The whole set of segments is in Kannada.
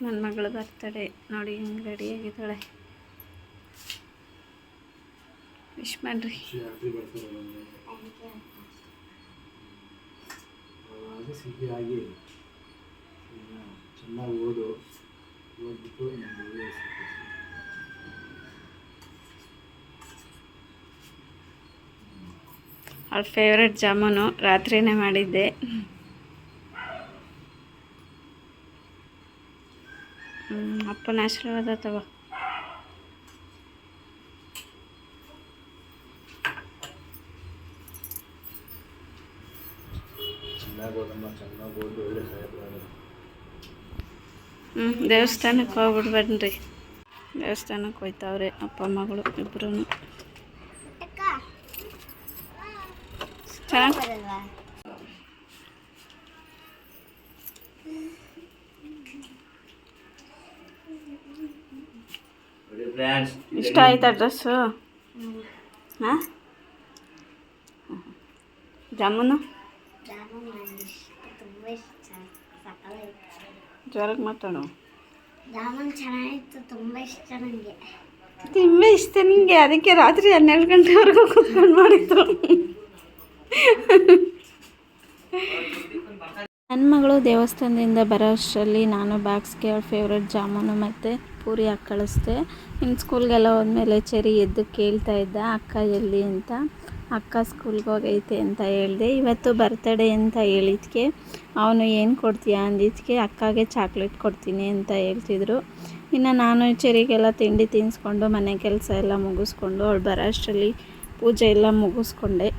ನನ್ನ ಮಗಳು ಬರ್ತಡೆ ನೋಡಿ ಹಿಂಗೆ ರೆಡಿಯಾಗಿದ್ದಾಳೆ ವಿಶ್ ಮಾಡ್ರಿ. ಅವ್ಳ ಬರ್ತಾರೆ ನಮಗೆ. ಅವಾಗ ಸಿಹಿ ಆಗಿ ಈಗ ಚೆನ್ನಾಗಿ ಓದು. ಓದ್ಬಿಟ್ಟು ನಮ್ಗೆ ಒಳ್ಳೆ ಹೆಸ್ರು ಕೊಡ್ಸು. ಅವಳ ಫೇವ್ರೆಟ್ ಜಾಮೂನು ರಾತ್ರಿನೇ ಮಾಡಿದ್ದೆ. ಅಪ್ಪನ ಆಶೀರ್ವಾದ ತಗೋ. ಹ್ಞೂ ದೇವಸ್ಥಾನಕ್ಕೆ ಹೋಗ್ಬಿಡ್ಬೇಡ್ರಿ. ದೇವಸ್ಥಾನಕ್ಕೆ ಹೋಯ್ತಾವ್ರೆ ಅಪ್ಪ ಮಗಳು ಇಬ್ಬರೂ ಚೆನ್ನಾಗಿ ಫ್ರೆಂಡ್ಸ್ ಇಷ್ಟ ಆಯ್ತಾ ಡ್ರೆಸ್ಸು ಹಾಂ? ಜಾಮೂನು? ಜ್ವರಕ್ಕೆ ಮಾತಾಡು. ಜಾಮೂನು ಚೆನ್ನಾಗಿತ್ತು ತುಂಬ ಇಷ್ಟ ನನಗೆ ತುಂಬ ಇಷ್ಟ ನಿಂಗೆ. ಅದಕ್ಕೆ ರಾತ್ರಿ ಹನ್ನೆರಡು ಗಂಟೆವರೆಗೂ ಕೂತ್ಕೊಂಡು ಮಾಡಿದ್ದು ನನ್ನ ಮಗಳು ದೇವಸ್ಥಾನದಿಂದ ಬರೋ ಅಷ್ಟರಲ್ಲಿ ನಾನು ಬಾಕ್ಸ್ಗೆ ಅವ್ರ ಫೇವ್ರೆಟ್ ಜಾಮೂನು ಮತ್ತು ಪೂರಿ ಹಾಕಿ ಕಳಿಸ್ದೆ ಇನ್ನು ಸ್ಕೂಲ್ಗೆಲ್ಲ ಹೋದ್ಮೇಲೆ ಚೆರಿ ಎದ್ದು ಕೇಳ್ತಾ ಇದ್ದ, ಅಕ್ಕ ಎಲ್ಲಿ ಅಂತ? ಅಕ್ಕ ಸ್ಕೂಲ್ಗೆ ಹೋಗೈತೆ ಅಂತ ಹೇಳಿದೆ. ಇವತ್ತು ಬರ್ತಡೇ ಅಂತ ಹೇಳಿದ್ಕೆ. ಅವನು ಏನು ಕೊಡ್ತೀಯಾ? ಅಂದಿದ್ಕೆ, ಅಕ್ಕಗೆ ಚಾಕ್ಲೇಟ್ ಕೊಡ್ತೀನಿ ಅಂತ ಹೇಳ್ತಿದ್ರು. ಇನ್ನು ನಾನು ಚೆರಿಗೆಲ್ಲ ತಿಂಡಿ ತಿನ್ನಿಸ್ಕೊಂಡು ಮನೆ ಕೆಲಸ ಎಲ್ಲ ಮುಗಿಸ್ಕೊಂಡು ಅವಳು ಬರೋ ಅಷ್ಟರಲ್ಲಿ ಪೂಜೆ ಎಲ್ಲ ಮುಗಿಸ್ಕೊಂಡೆ.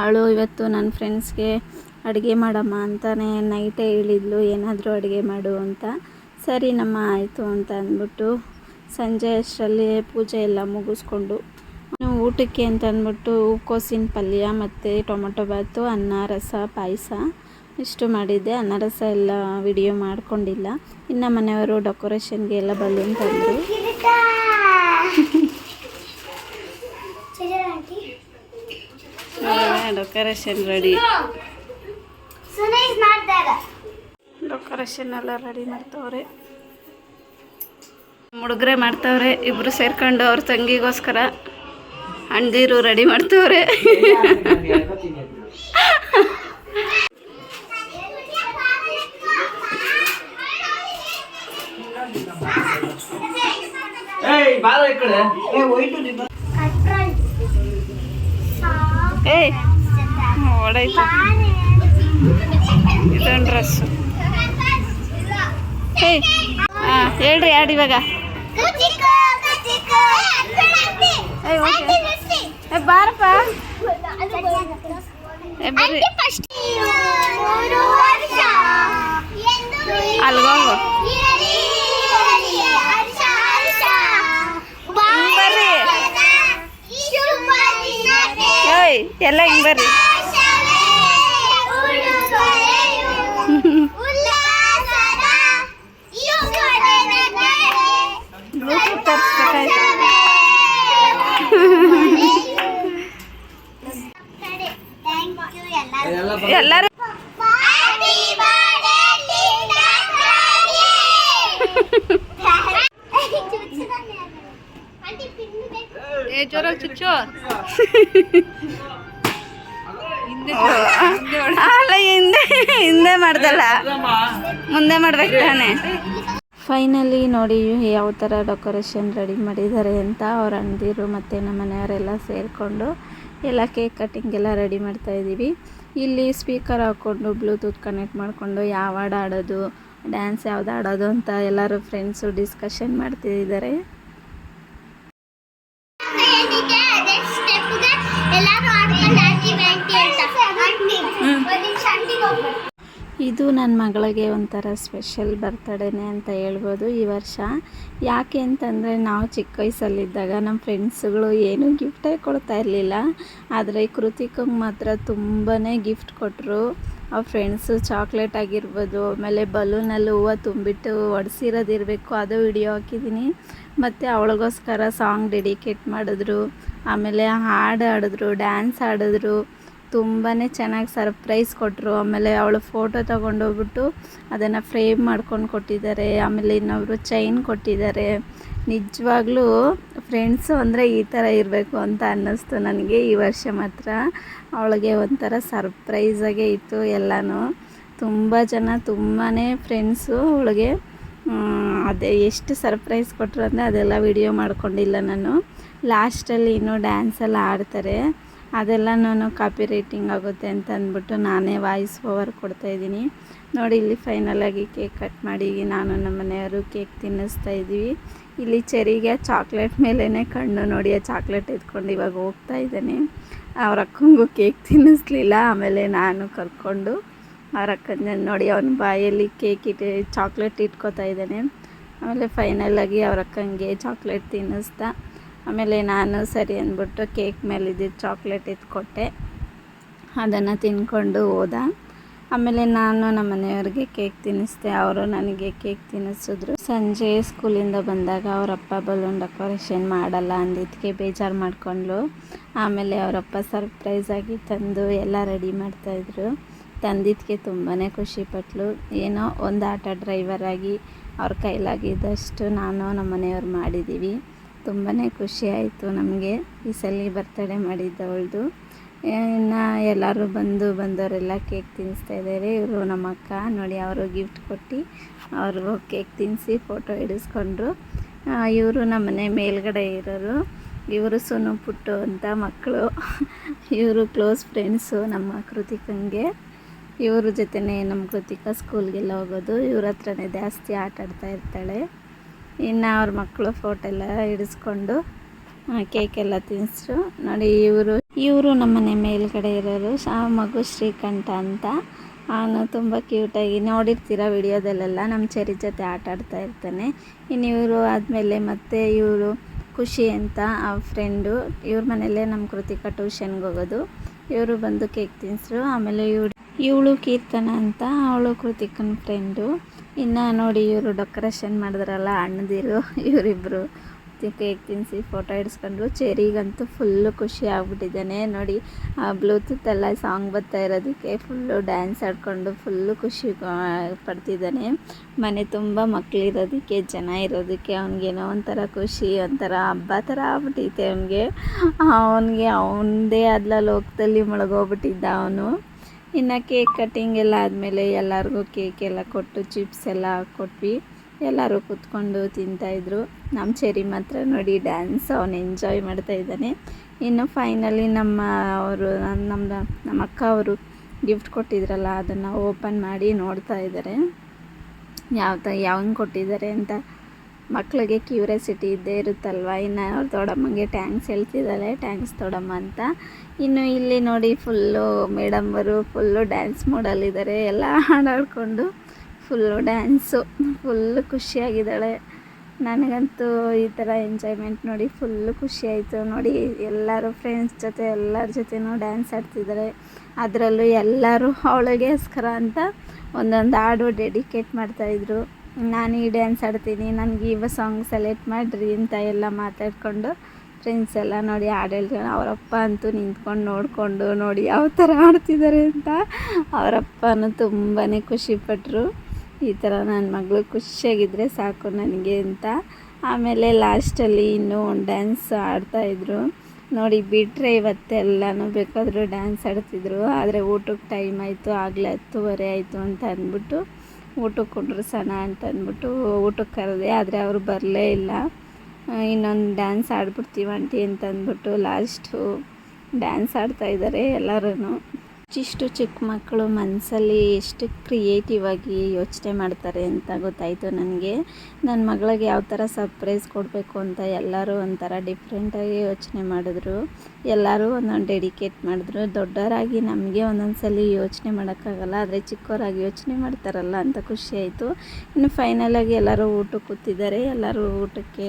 ಅವಳು ಇವತ್ತು ನನ್ನ ಫ್ರೆಂಡ್ಸ್ಗೆ ಅಡುಗೆ ಮಾಡಮ್ಮ ಅಂತಾನೆ ನೈಟೇ ಹೇಳಿದ್ಲು ಏನಾದರೂ ಅಡುಗೆ ಮಾಡು ಅಂತ. ಸರಿ ನಮ್ಮ ಆಯಿತು ಅಂತ ಅಂದ್ಬಿಟ್ಟು ಸಂಜೆ ಅಷ್ಟರಲ್ಲಿ ಪೂಜೆ ಎಲ್ಲ ಮುಗಿಸ್ಕೊಂಡು ಊಟಕ್ಕೆ ಅಂತ ಅಂದ್ಬಿಟ್ಟು ಹೂಕೋಸಿನ ಪಲ್ಯ ಮತ್ತು ಟೊಮೊಟೊ ಬಾತು ಅನ್ನ ರಸ ಪಾಯಸ ಇಷ್ಟು ಮಾಡಿದ್ದೆ. ಅನ್ನ ರಸ ಎಲ್ಲ ವಿಡಿಯೋ ಮಾಡ್ಕೊಂಡಿಲ್ಲ. ಇನ್ನು ಮನೆಯವರು ಡೆಕೋರೇಷನ್ಗೆ ಎಲ್ಲ ಬಲೂನ್ ತಂದರು ಡೆಕೋರೇಷನ್ ರೆಡಿ ಸುನೈಸ್ ಮಾಡ್ತಾರೆ ಡೆಕೋರೇಷನ್ ಎಲ್ಲ ರೆಡಿ ಮಾಡ್ತವ್ರೆ. ಹುಡುಗರೆ ಮಾಡ್ತವ್ರೆ ಇಬ್ರು ಸೇರ್ಕೊಂಡು ಅವ್ರ ತಂಗಿಗೋಸ್ಕರ ಅಣ್ಣೀರು ರೆಡಿ ಮಾಡ್ತವ್ರೆ. ಏಯ್ ಹೊಡೈತು ಇದೊಂದು ಡ್ರೆಸ್ಸು ಏಯ್ ಹಾಂ ಹೇಳ್ರಿ ಯಾರು ಇವಾಗ? ಏಯ್ ಓಕೆ ಏ, ಬಾರಪ್ಪ. ಏ, ಬರ್ರಿ. ಅಲ್ಗೋಗು ಬರ್ರಿ. ಏಯ್, ಎಲ್ಲ ಹಿಂಗೆ ಬರ್ರಿ ಬ್ಲೂಟೂತ್ ತರಿಸ್ಬೇಕಾಯ್ತು ಎಲ್ಲ ಎಲ್ಲರೂ ಏ ಜೋರಾಗಿ ಚುಚ್ಚು. ಅಲ್ಲ ಹಿಂದೆ ಹಿಂದೆ ಮಾಡ್ದಲ್ಲ. ಮುಂದೆ ಮಾಡ್ಬೇಕು ತಾನೆ. ಫೈನಲಿ ನೋಡಿ ಯಾವ ಥರ ಡೆಕೋರೇಷನ್ ರೆಡಿ ಮಾಡಿದ್ದಾರೆ ಅಂತ ಅವ್ರ ಅಣ್ಣದಿರು ಮತ್ತು ನಮ್ಮ ಮನೆಯವರೆಲ್ಲ ಸೇರಿಕೊಂಡು ಎಲ್ಲ ಕೇಕ್ ಕಟ್ಟಿಂಗ್ ಎಲ್ಲ ರೆಡಿ ಮಾಡ್ತಾ ಇದ್ದೀವಿ ಇಲ್ಲಿ ಸ್ಪೀಕರ್ ಹಾಕ್ಕೊಂಡು ಬ್ಲೂಟೂತ್ ಕನೆಕ್ಟ್ ಮಾಡಿಕೊಂಡು ಯಾವ ಹಾಡು ಹಾಡೋದು ಡ್ಯಾನ್ಸ್ ಯಾವ್ದು ಆಡೋದು ಅಂತ ಎಲ್ಲರೂ ಫ್ರೆಂಡ್ಸು ಡಿಸ್ಕಷನ್ ಮಾಡ್ತಿದ್ದಾರೆ. ಇದು ನನ್ನ ಮಗಳಿಗೆ ಒಂಥರ ಸ್ಪೆಷಲ್ ಬರ್ತಡೇನೆ ಅಂತ ಹೇಳ್ಬೋದು ಈ ವರ್ಷ. ಯಾಕೆ ಅಂತಂದರೆ ನಾವು ಚಿಕ್ಕ ವಯಸ್ಸಲ್ಲಿದ್ದಾಗ ನಮ್ಮ ಫ್ರೆಂಡ್ಸ್ಗಳು ಏನೂ ಗಿಫ್ಟೇ ಕೊಡ್ತಾ ಇರಲಿಲ್ಲ. ಆದರೆ ಕೃತಿಕಂಗೆ ಮಾತ್ರ ತುಂಬಾ ಗಿಫ್ಟ್ ಕೊಟ್ಟರು ಅವ್ರ ಫ್ರೆಂಡ್ಸು ಚಾಕ್ಲೇಟ್ ಆಗಿರ್ಬೋದು, ಆಮೇಲೆ ಬಲೂನಲ್ಲಿ ಹೂವು ತುಂಬಿಟ್ಟು ಒಡಿಸಿರೋದಿರಬೇಕು ಅದು ವಿಡಿಯೋ ಹಾಕಿದ್ದೀನಿ ಮತ್ತು ಅವಳಿಗೋಸ್ಕರ ಸಾಂಗ್ ಡೆಡಿಕೇಟ್ ಮಾಡಿದ್ರು. ಆಮೇಲೆ ಹಾಡು ಹಾಡಿದ್ರು ಡ್ಯಾನ್ಸ್ ಆಡಿದ್ರು ತುಂಬಾ ಚೆನ್ನಾಗಿ ಸರ್ಪ್ರೈಸ್ ಕೊಟ್ಟರು ಆಮೇಲೆ ಅವಳು ಫೋಟೋ ತೊಗೊಂಡೋಗ್ಬಿಟ್ಟು ಅದನ್ನು ಫ್ರೇಮ್ ಮಾಡ್ಕೊಂಡು ಕೊಟ್ಟಿದ್ದಾರೆ. ಆಮೇಲೆ ಇನ್ನೊಬ್ಬರು ಚೈನ್ ಕೊಟ್ಟಿದ್ದಾರೆ. ನಿಜವಾಗ್ಲೂ ಫ್ರೆಂಡ್ಸು ಅಂದರೆ ಈ ಥರ ಇರಬೇಕು ಅಂತ ಅನ್ನಿಸ್ತು ನನಗೆ ಈ ವರ್ಷ ಮಾತ್ರ. ಅವಳಿಗೆ ಒಂಥರ ಸರ್ಪ್ರೈಸಾಗೇ ಇತ್ತು ಎಲ್ಲನೂ. ತುಂಬ ಜನ ತುಂಬಾ ಫ್ರೆಂಡ್ಸು ಅವಳಿಗೆ. ಅದೇ ಎಷ್ಟು ಸರ್ಪ್ರೈಸ್ ಕೊಟ್ಟರು ಅಂದರೆ ಅದೆಲ್ಲ ವಿಡಿಯೋ ಮಾಡ್ಕೊಂಡಿಲ್ಲ ನಾನು. ಲಾಸ್ಟಲ್ಲಿ ಇನ್ನೂ ಡ್ಯಾನ್ಸೆಲ್ಲ ಆಡ್ತಾರೆ. ಅದೆಲ್ಲ ನಾನು ಕಾಪಿ ರೈಟಿಂಗ್ ಆಗುತ್ತೆ ಅಂತ ಅಂದ್ಬಿಟ್ಟು ನಾನೇ ವಾಯ್ಸ್ ಓವರ್ ಕೊಡ್ತಾಯಿದ್ದೀನಿ ನೋಡಿ, ಇಲ್ಲಿ ಫೈನಲಾಗಿ ಕೇಕ್ ಕಟ್ ಮಾಡಿ ನಾನು ನಮ್ಮ ಮನೆಯವರು ಕೇಕ್ ತಿನ್ನಿಸ್ತಾ ಇದ್ದೀವಿ. ಇಲ್ಲಿ ಚೆರಿಗೆ ಚಾಕ್ಲೇಟ್ ಮೇಲೇ ಕಣ್ಣು ನೋಡಿ, ಆ ಚಾಕ್ಲೇಟ್ ಎತ್ಕೊಂಡು ಇವಾಗ ಹೋಗ್ತಾ ಇದ್ದಾನೆ. ಅವ್ರ ಅಕ್ಕಂಗೂ ಕೇಕ್ ತಿನ್ನಿಸ್ಲಿಲ್ಲ, ಆಮೇಲೆ ನಾನು ಕರ್ಕೊಂಡು ಅವ್ರ ಅಕ್ಕನ ನೋಡಿ, ಅವನ ಬಾಯಲ್ಲಿ ಕೇಕ್ ಇಟ್ಟು ಚಾಕ್ಲೇಟ್ ಇಟ್ಕೋತಾ ಇದ್ದಾನೆ. ಆಮೇಲೆ ಫೈನಲಾಗಿ ಅವ್ರ ಅಕ್ಕಂಗೆ ಚಾಕ್ಲೇಟ್ ತಿನ್ನಿಸ್ದ ಆಮೇಲೆ ನಾನು ಸರಿ ಅಂದ್ಬಿಟ್ಟು ಕೇಕ್ ಮೇಲಿದ್ದು ಚಾಕ್ಲೇಟ್ ಕೊಟ್ಟೆ ಅದನ್ನು ತಿನ್ಕೊಂಡು ಹೋದ. ಆಮೇಲೆ ನಾನು ನಮ್ಮ ಮನೆಯವ್ರಿಗೆ ಕೇಕ್ ತಿನ್ನಿಸ್ದೆ. ಅವರು ನನಗೆ ಕೇಕ್ ತಿನ್ನಿಸಿದ್ರು. ಸಂಜೆ ಸ್ಕೂಲಿಂದ ಬಂದಾಗ ಅವರಪ್ಪ ಬಲೂನ್ ಡೆಕೋರೇಷನ್ ಮಾಡಲ್ಲ ಅಂದಿದ್ದಕ್ಕೆ ಬೇಜಾರು ಮಾಡ್ಕೊಂಡ್ಲು ಆಮೇಲೆ ಅವರಪ್ಪ ಸರ್ಪ್ರೈಸಾಗಿ ತಂದು ಎಲ್ಲ ರೆಡಿ ಮಾಡ್ತಾಯಿದ್ರು ತಂದಿದ್ದಕ್ಕೆ ತುಂಬಾ ಖುಷಿಪಟ್ಲು ಏನೋ ಒಂದು ಆಟೋ ಡ್ರೈವರಾಗಿ ಅವ್ರ ಕೈಲಾಗಿದ್ದಷ್ಟು ನಾನು ನಮ್ಮ ಮನೆಯವ್ರು ಮಾಡಿದ್ದೀವಿ ತುಂಬಾ ಖುಷಿ ಆಯಿತು ನಮಗೆ ಈ ಸಲ ಬರ್ತಡೇ ಮಾಡಿದ್ದವಳದು. ಇನ್ನು ಎಲ್ಲರೂ ಬಂದು ಬಂದವರೆಲ್ಲ ಕೇಕ್ ತಿನ್ನಿಸ್ತಾ ಇದ್ದಾರೆ ಇವರು ನಮ್ಮ ಅಕ್ಕ, ನೋಡಿ ಅವರು ಗಿಫ್ಟ್ ಕೊಟ್ಟು ಅವ್ರಿಗೂ ಕೇಕ್ ತಿನ್ನಿಸಿ ಫೋಟೋ ಹಿಡಿಸ್ಕೊಂಡ್ರು. ಇವರು ನಮ್ಮ ಮನೆ ಮೇಲ್ಗಡೆ ಇರೋರು. ಇವರು ಸುನು ಪುಟ್ಟು ಅಂತ ಮಕ್ಕಳು. ಇವರು ಕ್ಲೋಸ್ ಫ್ರೆಂಡ್ಸು ನಮ್ಮ ಕೃತಿಕಂಗೆ. ಇವ್ರ ಜೊತೆನೇ ನಮ್ಮ ಕೃತಿಕ ಸ್ಕೂಲ್ಗೆಲ್ಲ ಹೋಗೋದು. ಇವ್ರ ಹತ್ರನೇ ಜಾಸ್ತಿ ಆಟ ಆಡ್ತಾ ಇರ್ತಾಳೆ. ಇನ್ನು ಅವ್ರ ಮಕ್ಕಳು ಫೋಟೋ ಎಲ್ಲ ಹಿಡಿಸ್ಕೊಂಡು ಕೇಕ್ ಎಲ್ಲ ತಿನ್ನಿಸ್ರು ನೋಡಿ, ಇವರು ಇವರು ನಮ್ಮನೆ ಮೇಲ್ಗಡೆ ಇರೋರು. ಆ ಮಗು ಶ್ರೀಕಂಠ ಅಂತ. ಅವನು ತುಂಬ ಕ್ಯೂಟಾಗಿ ನೋಡಿರ್ತೀರ ವಿಡಿಯೋದಲ್ಲೆಲ್ಲ ನಮ್ಮ ಚೆರಿ ಜೊತೆ ಆಟ ಆಡ್ತಾ ಇರ್ತಾನೆ. ಇನ್ನು ಇವರು ಆದಮೇಲೆ ಮತ್ತೆ ಇವರು ಖುಷಿ ಅಂತ ಆ ಫ್ರೆಂಡು ಇವ್ರ ಮನೆಯಲ್ಲೇ ನಮ್ಮ ಕೃತಿಕ ಟ್ಯೂಷನ್ಗೆ ಹೋಗೋದು. ಇವರು ಬಂದು ಕೇಕ್ ತಿನ್ನಿಸ್ರು ಆಮೇಲೆ ಇವಳು ಇವಳು ಕೀರ್ತನ ಅಂತ ಅವಳು ಕೃತಿಕನ ಫ್ರೆಂಡು ಇನ್ನು ನೋಡಿ ಇವರು ಡೆಕೋರೇಷನ್ ಮಾಡಿದ್ರಲ್ಲ ಅಣ್ಣದಿರು ಇವರಿಬ್ಬರು ಕೇಕ್ ತಿನ್ನಿಸಿ ಫೋಟೋ ಹಿಡ್ಸ್ಕೊಂಡ್ರು ಚೆರಿಗಂತೂ ಫುಲ್ಲು ಖುಷಿ ಆಗ್ಬಿಟ್ಟಿದ್ದಾನೆ. ನೋಡಿ, ಆ ಬ್ಲೂಟೂತ್ ಎಲ್ಲ ಸಾಂಗ್ ಬರ್ತಾ ಇರೋದಕ್ಕೆ ಫುಲ್ಲು ಡ್ಯಾನ್ಸ್ ಆಡ್ಕೊಂಡು ಫುಲ್ಲು ಖುಷಿ ಪಡ್ತಿದ್ದಾನೆ. ಮನೆ ತುಂಬ ಮಕ್ಕಳಿರೋದಕ್ಕೆ ಜನ ಇರೋದಕ್ಕೆ ಅವ್ನಿಗೇನೋ ಒಂಥರ ಖುಷಿ, ಒಂಥರ ಹಬ್ಬ ಥರ ಆಗ್ಬಿಟ್ಟೈತೆ ಅವನಿಗೆ. ಅವನಿಗೆ ಅವನದೇ ಆದ್ಲ ಲೋಕದಲ್ಲಿ ಮುಳುಗೋಗ್ಬಿಟ್ಟಿದ್ದ ಅವನು. ಇನ್ನು ಕೇಕ್ ಕಟ್ಟಿಂಗ್ ಎಲ್ಲ ಆದಮೇಲೆ ಎಲ್ಲರಿಗೂ ಕೇಕ್ ಎಲ್ಲ ಕೊಟ್ಟು, ಚಿಪ್ಸ್ ಎಲ್ಲ ಕೊಟ್ವಿ. ಎಲ್ಲರೂ ಕೂತ್ಕೊಂಡು ತಿಂತಾಯಿದ್ರು ನಮ್ಮ ಚೆರಿ ಮಾತ್ರ ನೋಡಿ ಡ್ಯಾನ್ಸ್ ಅವನು ಎಂಜಾಯ್ ಮಾಡ್ತಾ ಇದ್ದಾನೆ. ಇನ್ನು ಫೈನಲಿ ನಮ್ಮ ಅವರು ನಮ್ಮ ನಮ್ಮ ಅಕ್ಕ ಅವರು ಗಿಫ್ಟ್ ಕೊಟ್ಟಿದ್ರಲ್ಲ, ಅದನ್ನು ಓಪನ್ ಮಾಡಿ ನೋಡ್ತಾ ಇದ್ದಾರೆ ಯಾವ ತ ಯಾವಂಗೆ ಕೊಟ್ಟಿದ್ದಾರೆ ಅಂತ ಮಕ್ಕಳಿಗೆ ಕ್ಯೂರಿಯಾಸಿಟಿ ಇದ್ದೇ ಇರುತ್ತಲ್ವ? ಇನ್ನು ಅವ್ರ ದೊಡ್ಡಮ್ಮಂಗೆ ಟ್ಯಾಂಕ್ಸ್ ಹೇಳ್ತಿದ್ದಾಳೆ ಟ್ಯಾಂಕ್ಸ್ ದೊಡ್ಡಮ್ಮ ಅಂತ. ಇನ್ನು ಇಲ್ಲಿ ನೋಡಿ ಫುಲ್ಲು ಮೇಡಮ್ಮರು ಫುಲ್ಲು ಡ್ಯಾನ್ಸ್ ಮಾಡಲ್ಲಿದ್ದಾರೆ ಎಲ್ಲ ಹಾಡಾಡಿಕೊಂಡು ಫುಲ್ಲು ಡ್ಯಾನ್ಸು ಫುಲ್ಲು ಖುಷಿಯಾಗಿದ್ದಾಳೆ. ನನಗಂತೂ ಈ ಥರ ಎಂಜಾಯ್ಮೆಂಟ್ ನೋಡಿ ಫುಲ್ಲು ಖುಷಿಯಾಯಿತು. ನೋಡಿ ಎಲ್ಲರೂ ಫ್ರೆಂಡ್ಸ್ ಜೊತೆ, ಎಲ್ಲರ ಜೊತೆನೂ ಡ್ಯಾನ್ಸ್ ಆಡ್ತಿದ್ದಾರೆ ಅದರಲ್ಲೂ ಎಲ್ಲರೂ ಅವಳಿಗೆಸ್ಕರ ಅಂತ ಒಂದೊಂದು ಹಾಡು ಡೆಡಿಕೇಟ್ ಮಾಡ್ತಾಯಿದ್ರು ನಾನು ಈ ಡ್ಯಾನ್ಸ್ ಆಡ್ತೀನಿ, ನನಗೆ ಇವ ಸಾಂಗ್ ಸೆಲೆಕ್ಟ್ ಮಾಡಿರಿ ಅಂತ ಎಲ್ಲ ಮಾತಾಡಿಕೊಂಡು ಫ್ರೆಂಡ್ಸ್ ಎಲ್ಲ ನೋಡಿ ಹಾಡು ಅವರಪ್ಪ ಅಂತೂ ನಿಂತ್ಕೊಂಡು ನೋಡಿಕೊಂಡು ನೋಡಿ ಯಾವ ಥರ ಆಡ್ತಿದ್ದಾರೆ ಅಂತ ಅವರಪ್ಪನೂ ತುಂಬಾ ಖುಷಿಪಟ್ಟರು ಈ ಥರ ನನ್ನ ಮಗಳು ಖುಷಿಯಾಗಿದ್ದರೆ ಸಾಕು ನನಗೆ ಅಂತ. ಆಮೇಲೆ ಲಾಸ್ಟಲ್ಲಿ ಇನ್ನೂ ಒಂದು ಡ್ಯಾನ್ಸ್ ಆಡ್ತಾಯಿದ್ರು ನೋಡಿ ಬಿಟ್ಟರೆ ಇವತ್ತೆಲ್ಲನೂ ಬೇಕಾದರೂ ಡ್ಯಾನ್ಸ್ ಆಡ್ತಿದ್ರು, ಆದರೆ ಊಟಕ್ಕೆ ಟೈಮ್ ಆಯಿತು, ಆಗಲೇ ಹತ್ತುವರೆ ಆಯಿತು ಅಂತ ಅಂದ್ಬಿಟ್ಟು ಊಟಕ್ಕೆ ಕುಂಡ್ರಸೋಣ ಅಂತ ಅಂದ್ಬಿಟ್ಟು ಊಟಕ್ಕೆ ಕರೆದೆ, ಆದರೆ ಅವರು ಬರಲೇ ಇಲ್ಲ. ಇನ್ನೊಂದು ಡ್ಯಾನ್ಸ್ ಆಡ್ಬಿಡ್ತೀವಿ ಆಂಟಿ ಅಂತ ಅಂದ್ಬಿಟ್ಟು ಲಾಸ್ಟು ಡ್ಯಾನ್ಸ್ ಆಡ್ತಾಯಿದ್ದಾರೆ ಎಲ್ಲರೂ ಇಷ್ಟು ಚಿಕ್ಕ ಮಕ್ಕಳು ಮನಸ್ಸಲ್ಲಿ ಎಷ್ಟು ಕ್ರಿಯೇಟಿವ್ ಆಗಿ ಯೋಚನೆ ಮಾಡ್ತಾರೆ ಅಂತ ಗೊತ್ತಾಯಿತು ನನಗೆ. ನನ್ನ ಮಗಳಿಗೆ ಯಾವ ಥರ ಸರ್ಪ್ರೈಸ್ ಕೊಡಬೇಕು ಅಂತ ಎಲ್ಲರೂ ಒಂಥರ ಡಿಫ್ರೆಂಟಾಗಿ ಯೋಚನೆ ಮಾಡಿದ್ರು. ಎಲ್ಲರೂ ಒಂದೊಂದು ಡೆಡಿಕೇಟ್ ಮಾಡಿದ್ರು. ದೊಡ್ಡವರಾಗಿ ನಮಗೆ ಒಂದೊಂದು ಸಲ ಯೋಚನೆ ಮಾಡೋಕ್ಕಾಗಲ್ಲ, ಆದರೆ ಚಿಕ್ಕವರಾಗಿ ಯೋಚನೆ ಮಾಡ್ತಾರಲ್ಲ ಅಂತ ಖುಷಿಯಾಯಿತು ಇನ್ನು ಫೈನಲಾಗಿ ಎಲ್ಲರೂ ಊಟಕ್ಕೆ ಕೂತಿದ್ದಾರೆ. ಎಲ್ಲರೂ ಊಟಕ್ಕೆ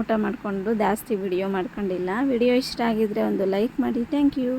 ಊಟ ಮಾಡಿಕೊಂಡು ಜಾಸ್ತಿ ವಿಡಿಯೋ ಮಾಡ್ಕೊಂಡಿಲ್ಲ. ವಿಡಿಯೋ ಇಷ್ಟ ಆಗಿದ್ದರೆ ಒಂದು ಲೈಕ್ ಮಾಡಿ. Thank you